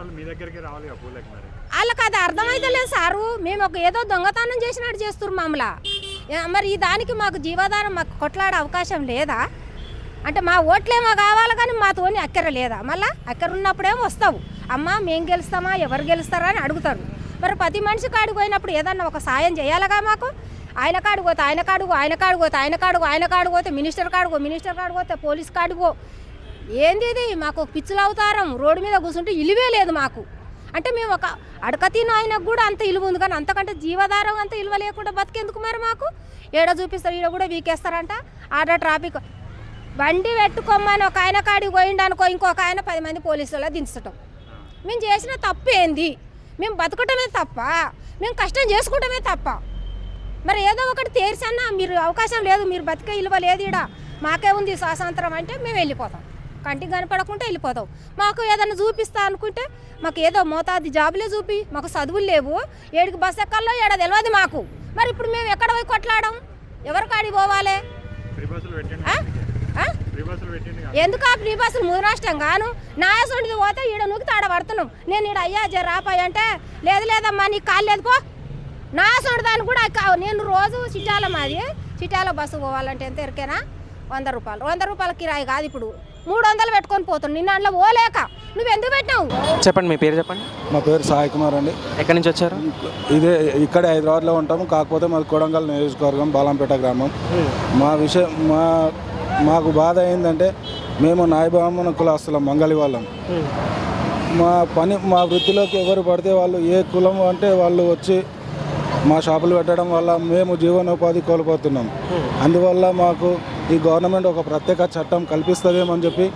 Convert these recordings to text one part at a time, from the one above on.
వాళ్ళు మీ దగ్గరికి రావాలి పూలకి మరి? వాళ్ళకి అది అర్థమైతలేదు సారు. మేము ఒక ఏదో దొంగతనం చేసినట్టు చేస్తున్నారు మమ్మల్ని. మరి ఈ దానికి మాకు జీవాధారం మాకు కొట్లాడే అవకాశం లేదా? అంటే మా ఓట్లేమో కావాలి కానీ మాతోని అక్కర లేదా? మళ్ళా అక్కర ఉన్నప్పుడేమో వస్తావు. అమ్మ మేము గెలుస్తామా ఎవరు గెలుస్తారా అని అడుగుతారు. మరి ప్రతి మనిషి కాడికి పోయినప్పుడు ఏదన్నా ఒక సాయం చేయాలగా మాకు? ఆయన కాడికి పోతే ఆయన కాడుగో ఆయన కాడికి పోతే ఆయన కాడుగో ఆయన కాడికి పోతే మినిస్టర్ కాడుగో మినిస్టర్ కాడికి పోతే పోలీస్ కాడిగో ఏంది ఇది మాకు పిచ్చులు అవతారం రోడ్డు మీద కూర్చుంటే ఇలువే లేదు మాకు. అంటే మేము ఒక అడక ఆయనకు కూడా అంత ఇలువ ఉంది కానీ అంతకంటే జీవాధారం అంత ఇలువ లేకుండా బతికేందుకు మరి మాకు? ఏడ చూపిస్తారు? ఈడ కూడా వీకేస్తారంట. ఆడ ట్రాఫిక్ బండి పెట్టుకోమని ఒక ఆయన కాడికి పోయిండు అనుకో ఇంకొక ఆయన పది మంది పోలీసుల దించటం మేము చేసిన తప్పు ఏంది? మేము బతకటమే తప్ప మేము కష్టం చేసుకుంటమే తప్ప. మరి ఏదో ఒకటి తీర్చన్నా మీరు అవకాశం లేదు మీరు బతికే ఇలువ లేదు ఈడ. మాకే ఉంది స్వాతంత్రం అంటే మేము వెళ్ళిపోతాం. కంటికి కనపడకుంటే వెళ్ళిపోతాం మాకు ఏదైనా చూపిస్తా అనుకుంటే మాకు ఏదో మోతాది జాబులే చూపి మాకు చదువులు లేవు. ఏడికి బస్ ఎక్కల్లో ఏడ తెలియదు మాకు. మరి ఇప్పుడు మేము ఎక్కడ పోయి కొట్లాడడం ఎవరి కాడికి పోవాలి? ఆ? ఫ్రీ బస్సులు. ఎందుకు ఆ ఫ్రీ బస్సులు? ముదనష్టం గాను. నాయసుడిది పోతే ఈడ నూకి తాడ పడుతున్నాం. నేను ఈడ అయ్యా జర రాపాయి అంటే లేదు లేదమ్మా నీకు కాలు లేదు పో. నాయసుడి దాన్ని కూడా కా- నేను రోజు చిట్యాల మాది. చిట్యాల బస్సు పోవాలంటే ఎంత ఎరికేనా? వంద రూపాయలు. వంద రూపాయల కిరాయి కాదు ఇప్పుడు. మూడు వందలు పెట్టుకొని పోతున్నాను నిన్న అందులో పోలేక నువ్వు ఎందుకు పెట్టినావు? చెప్పండి మీ పేరు చెప్పండి. మా పేరు సాయి కుమార్ అండి. ఎక్కడి నుంచి వచ్చారు? ఇదే ఇక్కడే హైదరాబాద్లో ఉంటాము. కాకపోతే మాది కొడంగల్ నియోజకవర్గం బాలంపేట గ్రామం. మా విషయం మా మాకు బాధ ఏంటంటే మేము నాయబ్రాహ్మణ కులస్తులం మంగళి వాళ్ళం. మా పని మా వృత్తిలోకి ఎవరు పడితే వాళ్ళు ఏ కులం అంటే వాళ్ళు వచ్చి మా షాపులు పెట్టడం వల్ల మేము జీవనోపాధి కోల్పోతున్నాం. అందువల్ల మాకు ఈ గవర్నమెంట్ ఒక ప్రత్యేక చట్టం కల్పిస్తుందేమని చెప్పి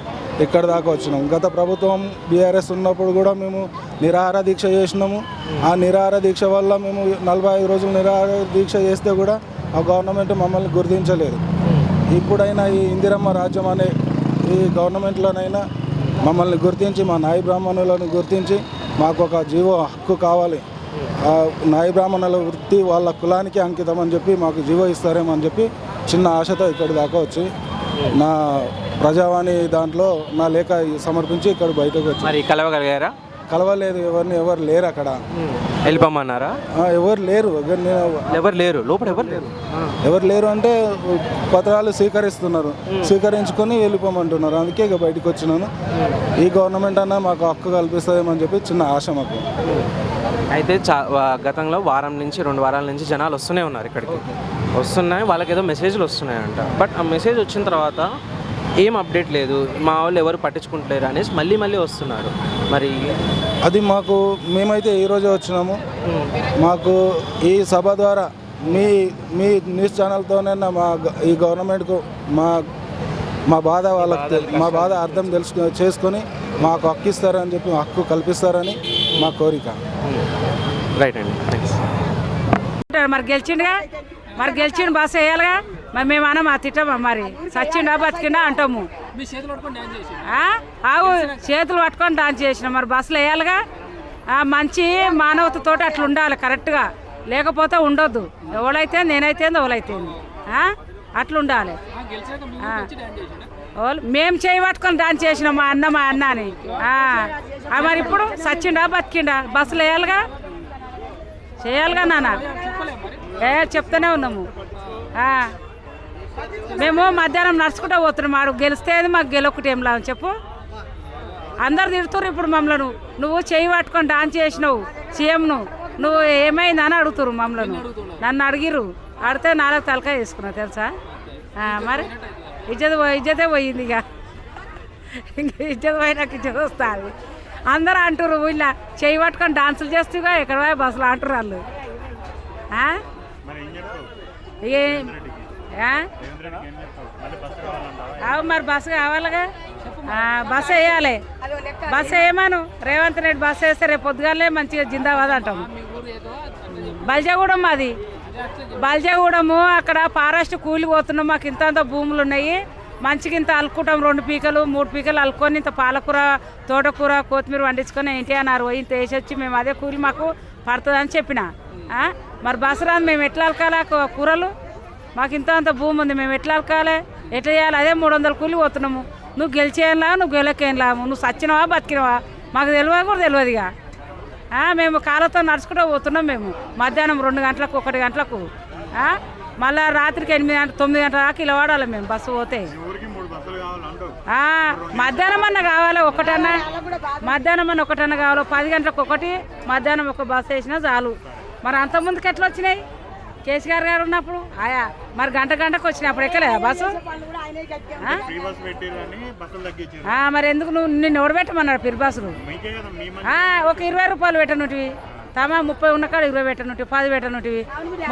ఇక్కడ దాకా వచ్చినాం. గత ప్రభుత్వం బీఆర్ఎస్ ఉన్నప్పుడు కూడా మేము నిరాహార దీక్ష చేసినాము. ఆ నిరాహార దీక్ష వల్ల మేము నలభై ఐదు రోజులు నిరాహార దీక్ష చేస్తే కూడా ఆ గవర్నమెంట్ మమ్మల్ని గుర్తించలేదు. ఇప్పుడైనా ఈ ఇందిరమ్మ రాజ్యం అనే ఈ గవర్నమెంట్లోనైనా మమ్మల్ని గుర్తించి మా నాయ బ్రాహ్మణులను గుర్తించి మాకు ఒక జీవో హక్కు కావాలి. ఆ నాయ బ్రాహ్మణుల వృత్తి వాళ్ళ కులానికి అంకితం అని చెప్పి మాకు జీవో ఇస్తారేమని చెప్పి చిన్న ఆశతో ఇక్కడి దాకా వచ్చి నా ప్రజావాణి దాంట్లో నా లేఖ సమర్పించి ఇక్కడ బయటకు వచ్చి. మరి కలవగలిగారా? కలవలేదు ఎవరిని ఎవరు లేరు అక్కడ. వెళ్ళిపోమన్నారా? ఎవరు లేరు. ఎవరు లేరు? లోపల ఎవరు లేరు? ఎవరు లేరు అంటే పత్రాలు స్వీకరిస్తున్నారు. స్వీకరించుకొని వెళ్ళిపోమంటున్నారు. అందుకే ఇక బయటకు వచ్చినాను. ఈ గవర్నమెంట్ అన్న మాకు హక్కు కల్పిస్తుందేమని చెప్పి చిన్న ఆశ మాకు. అయితే గతంలో వారం నుంచి రెండు వారాల నుంచి జనాలు వస్తూనే ఉన్నారు ఇక్కడికి. వస్తున్నాయి. వాళ్ళకి ఏదో మెసేజ్లు వస్తున్నాయంట. బట్ ఆ మెసేజ్ వచ్చిన తర్వాత ఏం అప్డేట్ లేదు. మా వాళ్ళు ఎవరు పట్టించుకుంటలేరు అనేసి మళ్ళీ మళ్ళీ వస్తున్నారు. మరి అది మాకు మేమైతే ఈ రోజే వచ్చినాము. మాకు ఈ సభ ద్వారా మీ మీ న్యూస్ ఛానల్తోనైనా మా ఈ గవర్నమెంట్కు మా మా బాధ వాళ్ళకి తెల్- మా బాధ అర్థం తెలుసుకు చేసుకొని మాకు హక్కు ఇస్తారని చెప్పి హక్కు కల్పిస్తారని మా కోరిక. రైట్ అండి. థ్యాంక్స్. మరి గెలిచిండుగా? మరి గెలిచిండు బస్సు వేయాలిగా మరి మేము అనం ఆ తిట్టమా మరి. సచ్చిండా బతికిండా అంటాము? ఆవు చేతులు పట్టుకొని డాన్స్ చేసిన మరి బస్సులు వేయాలిగా. ఆ, మంచి మానవతతోటి అట్లా ఉండాలి కరెక్ట్గా. లేకపోతే ఉండొద్దు. ఎవరైతే నేనైతే ఎవరైతే అట్లా ఉండాలి. మేము చేయి పట్టుకొని డాన్స్ చేసినాం మా అన్న మా అన్న అని. మరి ఇప్పుడు సచ్చిండా బతికిండా? బస్సులు వేయాలిగా. చేయాలిగా నాన్న. ఏ చెప్తూనే ఉన్నాము. మేము మధ్యాహ్నం నడుచుకుంటూ పోతున్నాం. ఆడు గెలిస్తే మాకు గెలొకటి ఏం లాభం చెప్పు. అందరు తిడుతురు ఇప్పుడు మమ్మల్ని. నువ్వు చేయి పట్టుకొని డాన్స్ చేసినావు. సీఎంను. నువ్వు ఏమైందని అడుగుతురు మమ్మల్ని. నన్ను అడిగిరు అడితే నాలుగు తలకాయ వేసుకున్నావు తెలుసా? మరి? ఇజ్జత పోయి- ఇజ్జతే పోయింది ఇక. ఇంకా ఇజ్జత పోయినాక ఇజ్జత వస్తుంది. అందరూ అంటారు వీళ్ళ చేయి పట్టుకొని డాన్సులు చేస్తూగా ఎక్కడ బస్సులు అంటారు వాళ్ళు. అవు మరి బస్సు కావాలిగా? బస్సు వేయాలి. బస్సు వేయమను. రేవంత్ రెడ్డి బస్సు వేస్తే రేపు పొద్దుగాలే మంచిగా జిందాబాద్ అంటాం. బల్జగూడెం మాది బల్జాగూడెము అక్కడ ఫారెస్ట్ కూలి పోతున్నాం. మాకు ఇంత అంత భూములు ఉన్నాయి. మంచిగా ఇంత అలుకుంటాం రెండు పీకలు మూడు పీకలు అలుకొని ఇంత పాలకూర తోటకూర కొత్తిమీర వండించుకొని ఏంటి అన్నారు ఇంత వేసి వచ్చి మేము అదే కూలి మాకు పడుతుందని చెప్పిన. మరి బస్సు రాదు మేము ఎట్లా అలకాలా? కూరలు? మాకు ఇంత అంత భూమి ఉంది మేము ఎట్లా అలకాలి? ఎట్లా చేయాలి? అదే మూడు వందల కూలి పోతున్నాము. నువ్వు గెలిచేయం లా నువ్వు గెలకేం లాము నువ్వు సచ్చినవా బతికినవా? మాకు తెలియదు కూడా తెలియదు ఇక. ఆ, మేము కాళ్ళతో నడుచుకుంటూ పోతున్నాం మేము. మధ్యాహ్నం రెండు గంటలకు ఒకటి గంటలకు. మళ్ళా రాత్రికి ఎనిమిది గంటల తొమ్మిది గంటల దాకా ఇలా వాడాలి మేము బస్సు పోతే. మధ్యాహ్నం అన్న కావాలి ఒకటన్నా. మధ్యాహ్నం అన్న ఒకటన్నా కావాలి. పది గంటలకు ఒకటి మధ్యాహ్నం ఒక బస్సు వేసినా చాలు. మరి అంత ఎట్లా వచ్చినాయి? కేసీఆర్ గారు ఉన్నప్పుడు? ఆయా మరి గంట గంటకు వచ్చినప్పుడు ఎక్కలేదా బస్సు? మరి ఎందుకు నువ్వు నిన్ను ఎవడబెట్టమన్నారు పిరి బస్సులు ఒక ఇరవై రూపాయలు పెట్టనుటివి. తమా ముప్పై ఉన్న కాడ ఇరవై పెట్టనుటివి పది పెట్టనుటివి.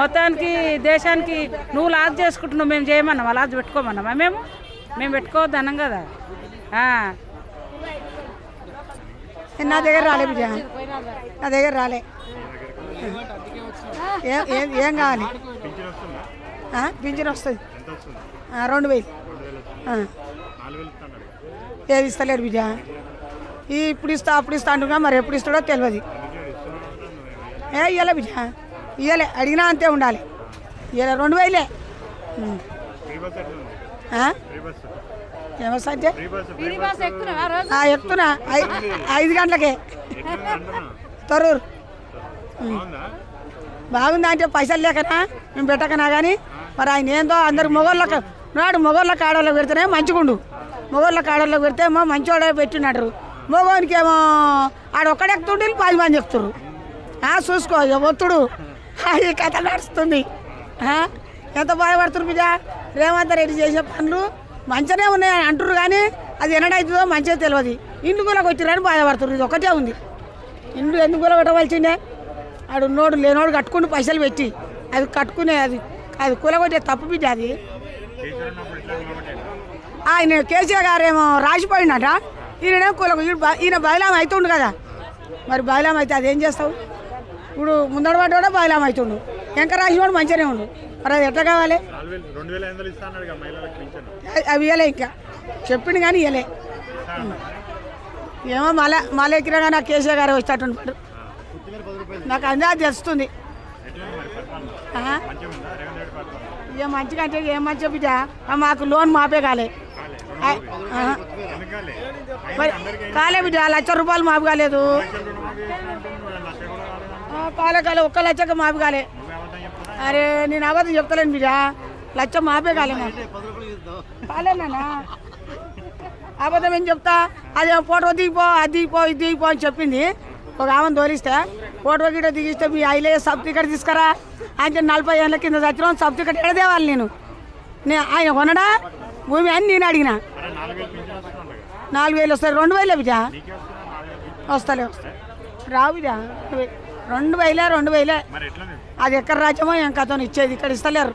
మొత్తానికి దేశానికి నువ్వు లాజ్ చేసుకుంటున్నావు మేము చేయమన్నామా? లాజ్ పెట్టుకోమన్నామా మేము? మేము పెట్టుకోవద్దు అన్నాం కదా. నా దగ్గర రాలే బిడ్డ. నా దగ్గర రాలే. ఏం కావాలి? పింఛన్ వస్తుందా. రెండు వేలు. ఏది ఇస్తలేడు బిడ్డ? ఈ ఇప్పుడు ఇస్తా అప్పుడు ఇస్తా అంటున్నా మరి ఎప్పుడు ఇస్తాడో తెలియదు ఏ ఇయ్యలే బిడ్డ. ఇయ్యలే అడిగినా అంతే ఉండాలి. ఇయ్యలే రెండు వేలే. ఎక్కుతున్నా ఐ- ఐదు గంటలకే. తరూరు బాగుందా? అంటే పైసలు లేకనా? మేము పెట్టకనా కానీ మరి ఆయన ఏందో అందరు మొగోళ్ళకి నాడు మొగోళ్ళ కాడల్లో పెడితేనే మంచిగుండు. మొగోళ్ళ కాడల్లో పెడితే ఏమో మంచోడే పెట్టినట్టు. మగవానికి ఏమో ఆడ ఒక్కడెక్కుతుండే పది మంది ఎక్కుతురు ఆ, చూసుకో ఒత్తుడు. ఈ కథ నడుస్తుంది. ఎంత బాధపడుతున్నారు బిజా రేవంత్ రెడ్డి చేసే పనులు మంచిగానే ఉన్నాయి అని కానీ అది ఎన్నడవుతుందో మంచిగా తెలియదు. ఇండ్లు కూడా కొట్టిరని బాధపడుతున్నారు ఇది ఒకటే ఉంది. ఇండ్లు ఎందుకు కూడా పెట్టవలసిందే ఆడు ఉన్నోడు లేనోడు కట్టుకుని పైసలు పెట్టి. అది కట్టుకునే అది అది కూలగొట్టే తప్పు బిడ్డ అది. ఆయన కేసీఆర్ గారేమో రాసిపోయిండట. ఈయన కూల ఈయన బయలాం అవుతుండు కదా. మరి బయలాం అయితే అదేం చేస్తావు? ఇప్పుడు ముందడ పడ్డా బయలాం అవుతుండు వెంక రాసినోడు మంచిగానే ఉండు. మరి అది ఎట్లా కావాలి? అవి ఇవ్వలే ఇంకా. చెప్పిండు కానీ ఇవ్వలే ఏమో మళ్ళా మళ్ళీ ఎక్కినా నాకు కేసీఆర్ గారు వచ్చేటట్టు నాకు అందా తెలుస్తుంది ఇక మంచిగా అంటే ఏం మంచిగా బిడ్డ? మాకు లోన్ మాపే కాలే. కాలే. బిడ్డ లక్ష రూపాయలు మాపు కాలేదు. లక్ష కాలే కాలే ఒక్క లక్షకు మాపు కాలే. అరే నేను అబద్ధం చెప్తలేను బిడ్డ. లక్ష మాపే కాలే నాకు కాలే నాన్న. అబద్ధం ఏం చెప్తా? అదే ఫోటో దిగిపో అది దిగిపో ఇది దిగిపో అని చెప్పింది. ఒక ఆమెను తోలిస్తే ఫోటో గిటో దిగిస్తే మీ ఐలే సబ్ టికెట్ తీసుకురా ఆయన నలభై ఏళ్ళ కింద చచ్చిన సబ్ టికెట్ ఎడదేవాలి నేను? నేను ఆయన కొనడా? భూమి అని నేను అడిగిన. నాలుగు వేలు వస్తాయి. రెండు వేలే వేలు పింఛన్ వస్తలే. వస్తాయి రావు బిడ్డ రెండు వేలే రెండు వేలే. అది ఎక్కడ రాజ్యమో ఏం కథో ఇచ్చేది ఇక్కడ ఇస్తలేరు.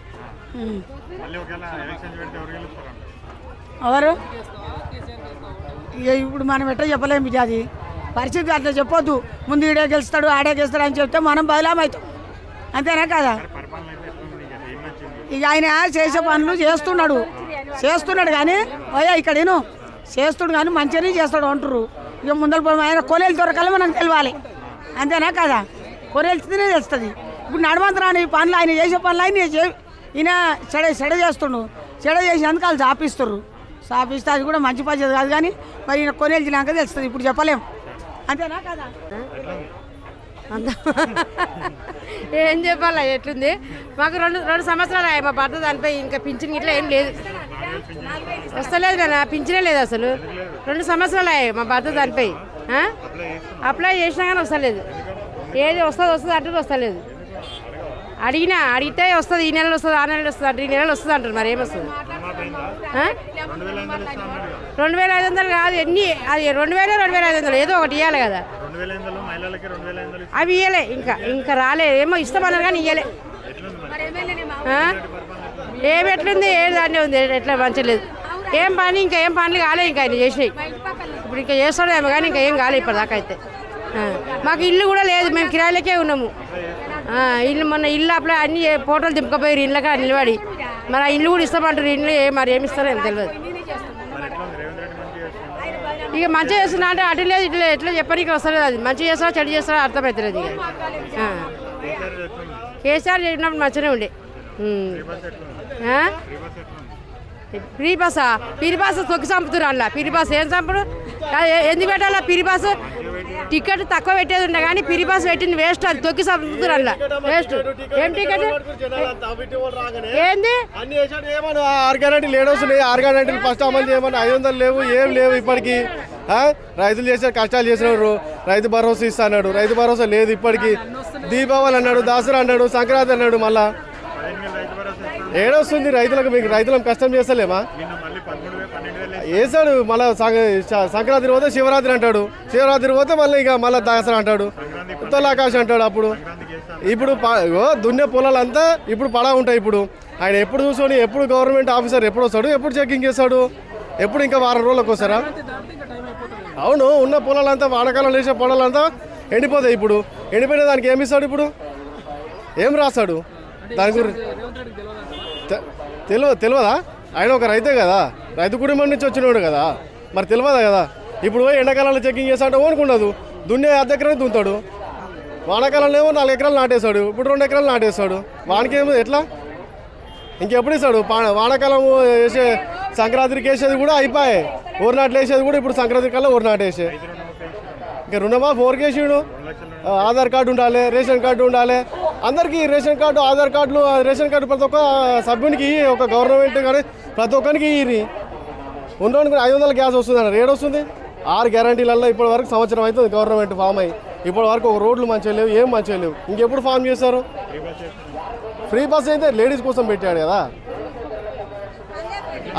ఎవరు? ఇప్పుడు మనం ఎట్లా చెప్పలేము బిజా అది పరిస్థితి అట్లా చెప్పొద్దు. ముందు ఈడే గెలుస్తాడు ఆడే గెలుస్తాడు అని చెప్తే మనం బయలామవుతాం అంతేనా కదా? ఇక ఆయన చేసే పనులు చేస్తున్నాడు. చేస్తున్నాడు కానీ అయ్యా ఇక్కడ నేను చేస్తుడు కానీ మంచిగానే చేస్తాడు అంటారు ఇక ముందర పోయి ఆయన కొనేలు దొరకాలి మనం తెలియాలి అంతేనా కదా? కొనేల్తేనే తెలుస్తుంది. ఇప్పుడు నడవంతరాని ఈ పనులు ఆయన చేసే పనులు ఆయన చే- ఈయన చెడ చెడ చేస్తుండు. చెడ చేసేందుకు వాళ్ళు చాపిస్తారు చాపిస్తే అది కూడా మంచి పద్ధతి కాదు కానీ మరి ఈయన కొనేల్చినాక తెలుస్తుంది. ఇప్పుడు చెప్పలేం. అంతేనా కదా? అంత ఏం చెప్పాలా? ఎట్లుంది? మాకు రెండు రెండు సంవత్సరాలు అయ్యాయి మా భర్త దానిపై ఇంకా పింఛన్ ఇట్లా ఏం లేదు. వస్తలేదు కదా? పింఛనే లేదు అసలు. రెండు సంవత్సరాలు అయ్యాయి మా భర్త దానిపై? అప్లై చేసినా కానీ వస్తలేదు. ఏది వస్తుంది వస్తుంది అంటారు వస్తలేదు. అడిగినా అడిగితే వస్తుంది ఈ నెలలో వస్తుంది ఆ నెలలో వస్తుంది అంటారు ఈ నెలలో వస్తుంది అంటారు మరి ఏమొస్తుంది? రెండు వేల ఐదు వందలు కదా ఎన్ని? అది రెండు వేల రెండు వేల ఐదు వందలు ఏదో ఒకటి ఇవ్వాలి కదా. అవి ఇయ్యలే ఇంకా ఇంకా రాలే ఏమో ఇస్తామన్నారు కానీ ఇయ్యలే. ఎట్లుంది మరి? ఆ? ఏం ఎట్లుంది ఏ దాన్ని ఉంది ఎట్లా మంచలేదు ఏం పని ఇంకా ఏం పనులు కాలే ఇంకా ఆయన చేసినాయి. ఇప్పుడు ఇంకా చేస్తాడేమో కానీ ఇంకా ఏం కాలే ఇప్పటిదాకా అయితే. ఆ. మాకు ఇల్లు కూడా లేదు మేము కిరాయిలకే ఉన్నాము. ఇల్లు మొన్న ఇల్లు అప్లై అన్ని ఫోటోలు దింపకపోయారు ఇళ్ళగా నిలబడి. మరి ఆ ఇల్లు కూడా ఇస్తామంటారు ఇల్లు మరి ఏమి ఇస్తారో ఏం తెలియదు మరి ఎట్లా ఉంది రేవంత్ రెడ్డి మంచిగా చేస్తున్నాడు ఇక మంచిగా చేస్తున్నా అంటే అటు లేదు ఇట్లా ఎట్లా చెప్పడానికి వస్తలేదు అది. మంచిగా చేస్తారా చెడు చేస్తారా అర్థమవుతలేదు ఇక. కేసీఆర్ చెప్పినప్పుడు మంచిగానే ఉండే. ఉమ్. పిరిబాస? తొక్కి చంపుతున్నారు అందులో. పిరిబాస ఏం చంపుడు? ఏ- ఎందుకు పెట్టాలా పిరిబాస? టికెట్ తక్కువ పెట్టేది ఉండే కానీ పిరిబాస్ పెట్టింది వేస్ట్ అది తొక్కి సబ్దుతురు అందులో. వేస్ట్. ఏం టికెట్? ఏంది? ఆరు గ్యారంటీ లేడోస్ ఆరు గ్యారెంటీలు ఫస్ట్ అమలు చేయమని ఐదు వందలు లేవు ఏం లేవు ఇప్పటికి. రైతులు చేసే కష్టాలు చేసినారు రైతు భరోసా ఇస్తా అన్నాడు. రైతు భరోసా లేదు ఇప్పటికీ. దీపావళి అన్నాడు దసరా అన్నాడు సంక్రాంతి అన్నాడు మళ్ళా. ఏడొస్తుంది రైతులకు మీకు? రైతులకు కష్టం చేస్తలేమా? మళ్ళీ వేసాడు మళ్ళీ సంక్రాంతి పోతే శివరాత్రి అంటాడు. శివరాత్రి పోతే మళ్ళీ ఇక మళ్ళీ దసరా అంటాడు. ఉత్తరాకాశం అంటాడు అప్పుడు. ఇప్పుడు ప- దున్నే పొలాలంతా ఇప్పుడు పడా ఉంటాయి ఇప్పుడు. ఆయన ఎప్పుడు చూసుకొని ఎప్పుడు గవర్నమెంట్ ఆఫీసర్ ఎప్పుడు వస్తాడు? ఎప్పుడు చెకింగ్ చేస్తాడు? ఎప్పుడు ఇంకా వారం రోజులకు వస్తారా? అవును ఉన్న పొలాలంతా వాడకాలం వేసే పొలాలంతా ఎండిపోతాయి ఇప్పుడు. ఎండిపోయిన దానికి ఏమి ఇస్తాడు ఇప్పుడు? ఏం రాస్తాడు? దాని గురించి తెలియ తెలియదా ఆయన ఒక రైతే కదా. రైతు కుటుంబం నుంచి వచ్చినోడు కదా. మరి తెలియదా కదా? ఇప్పుడు పోయి ఎండాకాలంలో చెకింగ్ చేస్తాడు ఓనుకుండదు. దున్నే అర్ధ ఎకరాలు దున్నుతాడు. వానాకాలంలో ఏమో నాలుగు ఎకరాలు నాటేస్తాడు ఇప్పుడు రెండు ఎకరాలు నాటేస్తాడు వానికి ఏమో ఎట్లా? ఇంకెప్పుడు ఇస్తాడు? పా- వానాకాలం వేసే సంక్రాంతికి వేసేది కూడా అయిపోయాయి. ఊరు నాట్లు వేసేది కూడా ఇప్పుడు సంక్రాంతి కల్లా ఊరు నాటు వేసే ఇంకా రుణమాఫీ ఎవరికి ఆధార్ కార్డు ఉండాలి రేషన్ కార్డు ఉండాలి. అందరికీ రేషన్ కార్డు ఆధార్ కార్డులు రేషన్ కార్డు ప్రతి ఒక్క సభ్యునికి ఒక గవర్నమెంట్ కానీ ప్రతి ఒక్కరికి ఇరి. ఉండడానికి ఐదు వందల గ్యాస్ వస్తుంది అన్నారు ఏడు వస్తుంది? ఆరు గ్యారంటీలలో ఇప్పటి వరకు సంవత్సరం అవుతుంది గవర్నమెంట్ ఫామ్ అయ్యి. ఇప్పటి వరకు ఒక రోడ్లు మంచిగా లేవు ఏం మంచిగా లేవు. ఇంకెప్పుడు ఫామ్ చేస్తారు? ఫ్రీ బస్ అయితే లేడీస్ కోసం పెట్టాడు కదా.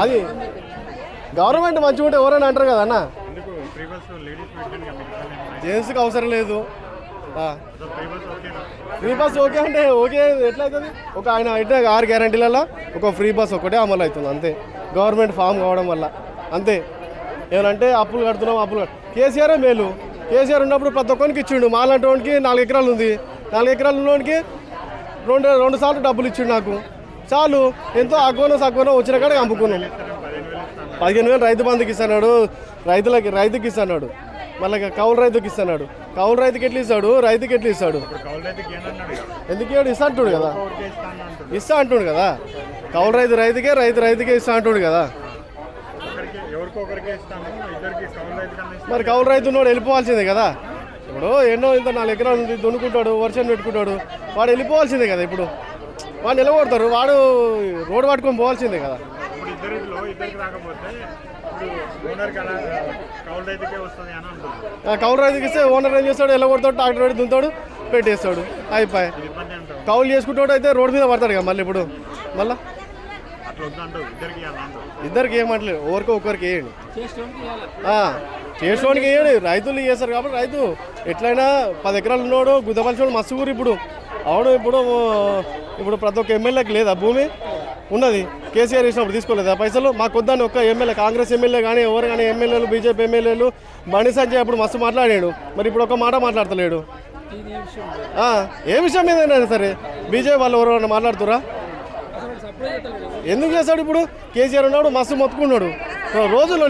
అది గవర్నమెంట్ మంచిగా ఉంటే ఎవరైనా అంటారు కదా అన్న? జెంట్స్కి అవసరం లేదు. ఫ్రీ బస్ ఓకే అంటే ఓకే ఎట్లా అవుతుంది ఒక ఆయన అయితే ఆరు గ్యారంటీలలో ఒక ఫ్రీ బస్ ఒకటే అమలు అవుతుంది అంతే. గవర్నమెంట్ ఫామ్ కావడం వల్ల అంతే. ఏమంటే అప్పులు కడుతున్నాం అప్పులు కేసీఆరే మేలు. కేసీఆర్ ఉన్నప్పుడు ప్రతి ఒక్కరికి ఇచ్చిండు. మాలాంటి వాడికి నాలుగు ఎకరాలు ఉంది. నాలుగు ఎకరాలు ఉన్నవాడికి రెండు రెండు సార్లు డబ్బులు ఇచ్చిండు నాకు. చాలు ఎంతో అగ్వనో సగ్వనో వచ్చిన కాడికి అమ్ముకున్నాం. పదిహేను వేలు రైతు బంధుకి ఇస్తున్నాడు రైతులకి రైతుకి ఇస్తున్నాడు మళ్ళీ కౌలు రైతుకి ఇస్తున్నాడు కౌలు రైతుకి ఎట్లా ఇస్తాడు? రైతుకి ఎట్లా ఇస్తాడు? ఎందుకు ఇవ్వడు ఇస్తా అంటుడు కదా. ఇస్తా అంటుడు కదా. కౌలు రైతు రైతుకే రైతు రైతుకే ఇస్తా అంటుడు కదా. మరి కౌలు రైతు ఉన్నోడు వెళ్ళిపోవాల్సిందే కదా. ఇప్పుడు ఎన్నో ఇంత నాలుగు ఎకరాలు దున్నుకుంటాడు వర్షం పెట్టుకుంటాడు. వాడు వెళ్ళిపోవాల్సిందే కదా ఇప్పుడు. వాడు నిలబడతారు వాడు రోడ్డు పట్టుకొని పోవాల్సిందే కదా. ఇద్దరిలో ఇద్దరికి రాకపోతే ఇప్పుడు ఓనర్కి అలా కౌలు రైతుకే వస్తుంది అని అంటుంది ఆ కౌలు రైతుకి ఇస్తే ఓనర్ ఏం చేస్తాడు? వెళ్ళగొడతాడు ట్రాక్టర్ పెట్టి దున్నుతాడు పెట్టేస్తాడు. అయిపోయి కౌలు చేసుకుంటాడు అయితే రోడ్డు మీద పడతాడు కదా మళ్ళీ ఇప్పుడు. మళ్ళీ? ఇద్దరికి ఏమంటలేదు ఒకరికి ఒకరికి వేయండి. ఆ, చేసేవాడికి రైతులు చేస్తారు కాబట్టి రైతు ఎట్లయినా పది ఎకరాలు ఉన్నాడు గుద్దపలిచోడు మస్తు ఊరు ఇప్పుడు. అవును ఇప్పుడు ఇప్పుడు ప్రతి ఒక్క ఎమ్మెల్యేకి లేదా భూమి ఉన్నది. కేసీఆర్ ఇచ్చినప్పుడు ఆ పైసలు? మాకు వద్దని ఒక్క ఎమ్మెల్యే కాంగ్రెస్ ఎమ్మెల్యే కానీ ఎవరు కానీ ఎమ్మెల్యేలు బీజేపీ ఎమ్మెల్యేలు బండి సంజయ్ అప్పుడు మస్తు మాట్లాడాడు. మరి ఇప్పుడు ఒక మాట మాట్లాడతలేడు. ఏ విషయం మీద సరే బీజేపీ వాళ్ళు ఎవరు మాట్లాడుతురా ఎందుకు చేస్తాడు ఇప్పుడు? కేసీఆర్ ఉన్నాడు మస్తు మొత్తుకున్నాడు. రోజులు